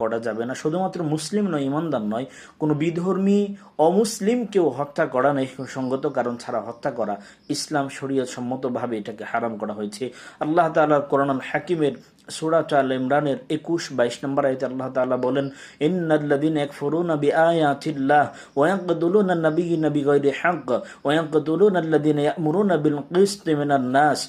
করা যাবে না। শুধুমাত্র মুসলিম নয়, ইমানদার নয়, কোনো বিধর্মী অমুসলিমকেও হত্যা করা নেই সঙ্গত কারণ ছাড়া হত্যা করা। ইসলাম, শরীয়ত সম্মতভাবে এটাকে হারাম করা হয়েছে। আল্লাহ তাআলা কোরআন হাকিমের সুরাত আল ইমরানের একুশ, বাইশ নম্বর আয়তে আল্লাহ তাআলা বলেন ইন্নাল্লাযীনা ইয়াকফুরুনা বিআয়াতিল্লাহ ওয়া ইয়াকতুলুনা আন-নাবিয়্যিনা বিগাইরি হক ওয়া ইয়াকতুলুনা আল্লাযীনা ইয়া'মুরুনা বিল কিসতি মিনান নাস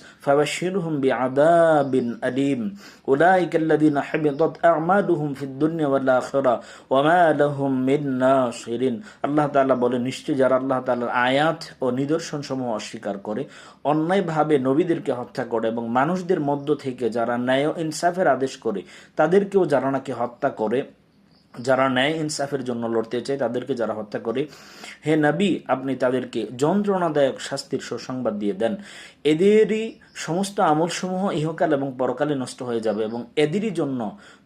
আ'মালুহুম ফিদ দুনিয়া ওয়াল আখিরা ওয়া মা লাহুম মিন নাসিরিন। আল্লাহ তাআলা বলেন নিশ্চয় যারা আল্লাহ তাআলার আয়াত ও নিদর্শন সমূহ অস্বীকার করে, অন্যায়ভাবে নবীদেরকে হত্যা করে এবং মানুষদের মধ্য থেকে যারা ন্যায় ইনসাফের আদেশ করে, তাদেরকেও যারা নাকি হত্যা করে, যারা ন্যায় ইনসাফের জন্য লড়তে চায়, তাদেরকে যারা হত্যা করে, হে নবী, আপনি তাদেরকে যন্ত্রণাদায়ক শাস্তির সুসংবাদ দিয়ে দেন। এদেরই সমস্ত আমলসমূহ ইহকাল এবং পরকালে নষ্ট হয়ে যাবে এবং এদেরই জন্য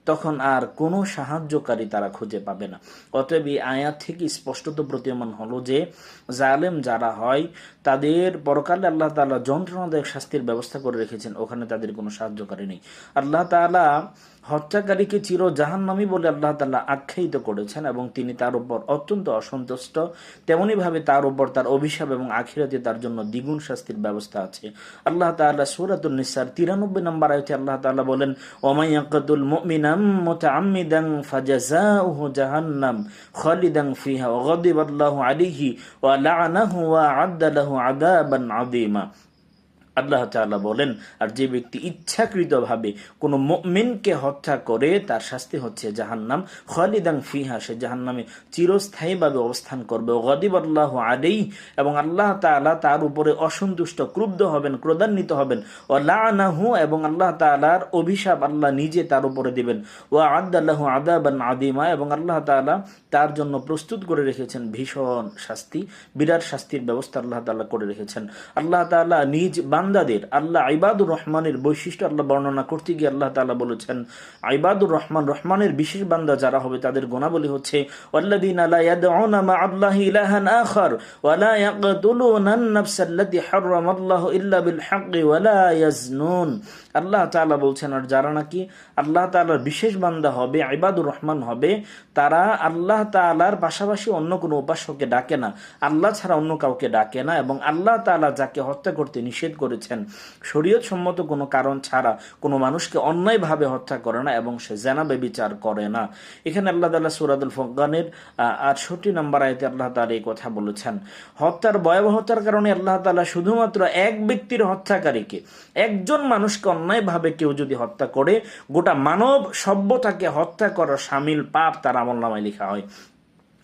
তখন আর কোনো সাহায্যকারী তারা খুঁজে পাবে না। অতএব এই আয়াত থেকে স্পষ্টত প্রতীয়মান হলো যে, জালেম যারা হয়, তাদের পরকালে আল্লাহ তাআলা যন্ত্রণাদায়ক শাস্তির ব্যবস্থা করে রেখেছেন, ওখানে তাদের কোনো সাহায্যকারী নেই। আল্লাহ তাআলা হত্যাকারীকে চির জাহান্নামী বলে আল্লাহ তাআলা আখ্যায়িত করেছেন এবং তিনি তার উপর অত্যন্ত অসন্তুষ্ট। তেমনিভাবে তার উপর তার অভিশাপ এবং আখিরাতে তার জন্য দ্বিগুণ শাস্তির ব্যবস্থা আছে। আল্লাহ তাআলা সূরাতুন নিসার 93 নম্বর আয়াতে আল্লাহ তাআলা বলেন, ওমাইয়াকাতুল মুমিনাম মুতাআম্মিদান ফাজাযাউহু জাহান্নাম খালিদান ফিহা ওয়া গাদিবাল্লাহু আলাইহি ওয়া লা'নাহু ওয়া আ'আদ্দা লাহু আযাবান আযীমা আল্লাহ তাআলা বলেন, আর যে ব্যক্তি ইচ্ছাকৃতভাবে কোনো মুমিনকে হত্যা করে, তার শাস্তি হচ্ছে জাহান্নাম। খালিদান ফিহা, সে জাহান্নামে চিরস্থায়ীভাবে অবস্থান করবে। গদিব আল্লাহ আলাই এবং আল্লাহ তাআলা তার উপরে অসন্তুষ্ট, ক্রুব্ধ হবেন, ক্রোধান্বিত হবেন। ও লানাহু, এবং আল্লাহ তাআলার অভিশাপ আল্লাহ নিজে তার উপরে দেবেন। ও আদাল্লাহু আদাবান আদিমা এবং আল্লাহ তাআলা তার জন্য প্রস্তুত করে রেখেছেন ভীষণ শাস্তি, বিরাট শাস্তির ব্যবস্থা আল্লাহ তাআলা করে রেখেছেন। আল্লাহ তাআলা নিজ বান্দাদের, আল্লাহ ইবাদুর রহমানের বৈশিষ্ট্য আল্লাহ বর্ণনা করতে গিয়ে আল্লাহ তাআলা বলেছেন, ইবাদুর রহমান রহমানের বিশেষ বান্দা যারা হবে তাদের গুণাবলী হচ্ছে আল্লাহি বলছেন, আর যারা নাকি আল্লাহ তাআলার বিশেষ বান্দা হবে, ইবাদুর রহমান হবে, তারা আল্লাহ তাআলার পাশাপাশি অন্য কোনো উপাস্যকে ডাকে না। আল্লাহ ছাড়া অন্য কাউকে ডাকে না এবং আল্লাহ তাআলা যাকে হত্যা করতে নিষেধ করেছেন। শরীয়ত সম্মত কোনো কারণ ছাড়া কোনো মানুষকে অন্যায়ভাবে হত্যা করে না এবং সে জেনা বেবিচার করে না। এখানে আল্লাহ তাআলা সূরাতুল ফুরকানের আটষট্টি নম্বর আয়াতে আল্লাহ তাআলা এই কথা বলেছেন। হত্যার ভয়াবহতার কারণে আল্লাহ তাআলা শুধুমাত্র এক ব্যক্তির হত্যাকারীকে, একজন মানুষকে অন্যায়ভাবে কেউ যদি হত্যা করে, গোটা মানব সভ্যতাকে হত্যা করার সামিল পাপ তার আমল নামায় লেখা হয়।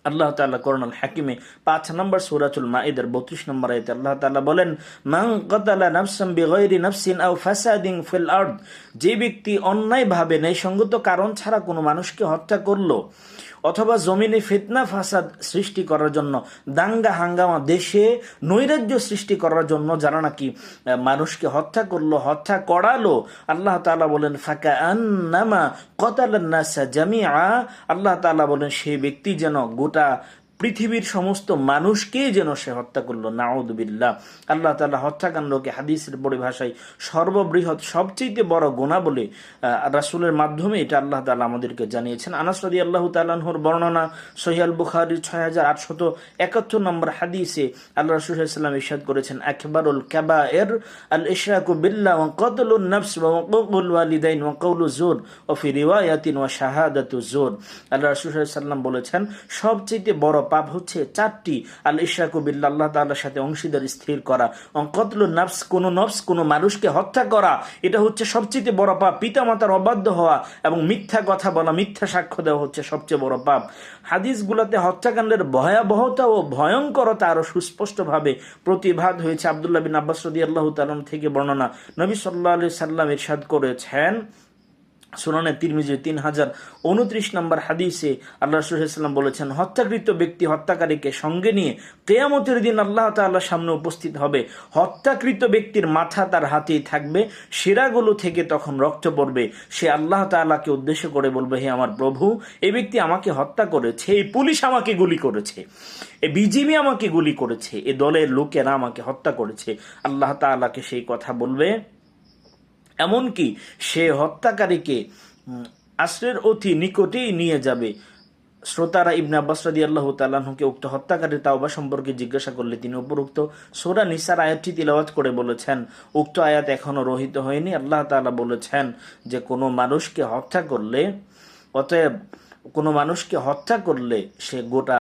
আল্লাহ তাআলা করোনাল হাকিমে পাঁচ নম্বর সূরাতুল মাইদার 32 নম্বর আয়াতে আল্লাহ তাআলা বলেন, মান কাতালা নাফসান বিগাইরি নাফসিন আও ফাসাদিন ফিল আরদ, যে ব্যক্তি অন্যায়ভাবে ন্যায়সঙ্গত কারণ ছাড়া কোনো মানুষকে হত্যা করল অথবা জমিনে ফিতনা, ফাসাদ সৃষ্টি করার জন্য, দাঙ্গা, হাঙ্গামা, দেশে নৈরাজ্য সৃষ্টি করার জন্য যারা নাকি মানুষকে হত্যা করল, হত্যা করালো, আল্লাহ তালা বলেন ফাঁকা আন্নামা কতালান্নাসা জামিয়া আল্লাহ তালা বলেন, সেই ব্যক্তি যেন গোটা পৃথিবীর সমস্ত মানুষকেই যেন সে হত্যা করল। নাউদুবিল্লাহ আল্লাহ তাআলা হত্যাকাণ্ডকে হাদিসের পরিভাষায় সর্ববৃহৎ সবচেয়ে বড় গোনা বলে রাসূলের মাধ্যমে এটা আল্লাহ তাআলা আমাদেরকে জানিয়েছেন। আনাস রাদিয়াল্লাহু তাআলার বর্ণনা সহিয়াল বুখারীর ছয় হাজার আটশত একাত্তর নম্বর হাদিসে আল্লাহ রাসূল সাল্লাম ইরশাদ করেছেন, আকবারুল কাবায়ের আল ইশরাকু বিল্লাহ ওয়া কতলুন নাফস ওয়া হুকুকুল ওয়ালিদাইন ওয়া কওলু জুর ওয়া ফি রিওয়ায়াতিন ওয়া শাহাদাতু জুর আল্লাহ রাসূল বলেছেন সবচেয়ে বড় পাপ হচ্ছে চারটি। আল ইশরাকু বিল্লাহ, আল্লাহ তাআলার সাথে অংশীদার স্থির করা। ওয়া কতলুন নাফস, কোন নফস, কোন মানুষকে হত্যা করা। এটা হচ্ছে সবচেয়ে বড় পাপ। পিতামাতার অবাধ্য হওয়া এবং মিথ্যা কথা বলা, মিথ্যা সাক্ষ্য দেওয়া হচ্ছে সবচেয়ে বড় পাপ। হাদিসগুলোতে হত্যাকাণ্ডের ভয়াবহতা ও ভয়ঙ্করতা আরও সুস্পষ্টভাবে প্রতিভাত হয়েছে। আব্দুল্লাহ বিন আব্বাস রাদিয়াল্লাহু তাআলা থেকে বর্ণনা। নবী আলাইহি সাল্লাম ইরশাদ করেছেন সুনানে তিরমিজি তিন হাজার উনত্রিশ নম্বর হাদিসে আল্লাহ রসুলাম বলেছেন, হত্যাকৃত ব্যক্তি, হত্যাকারীকে সঙ্গে নিয়ে কেয়ামতের দিন আল্লাহ তাল্লাহ সামনে উপস্থিত হবে। হত্যাকৃত ব্যক্তির মাথা তার হাতেই থাকবে, শিরাগুলো থেকে তখন রক্ত পড়বে। সে আল্লাহ তাআলাকে উদ্দেশ্য করে বলবে, হে আমার প্রভু এই ব্যক্তি আমাকে হত্যা করেছে, এই পুলিশ আমাকে গুলি করেছে, এ বিজিবি আমাকে গুলি করেছে, এ দলের লোকেরা আমাকে হত্যা করেছে। আল্লাহ তাআলাকে সেই কথা বলবে। এমনকি সে হত্যাকারীকে আশ্রের অতি নিকটেই নিয়ে যাবে। শ্রোতারা ইবনে আব্বাস রাদি আল্লাহ তাল্লাহকে উক্ত হত্যাকারীর তাওবা সম্পর্কে জিজ্ঞাসা করলে তিনি উপরোক্ত সোরা নিসার আয়াতটি তিলাওয়াত করে বলেছেন। উক্ত আয়াত এখনও রহিত হয়নি। আল্লাহ তাআলা বলেছেন যে, কোনো মানুষকে হত্যা করলে, অতএব কোনো মানুষকে হত্যা করলে সে গোটা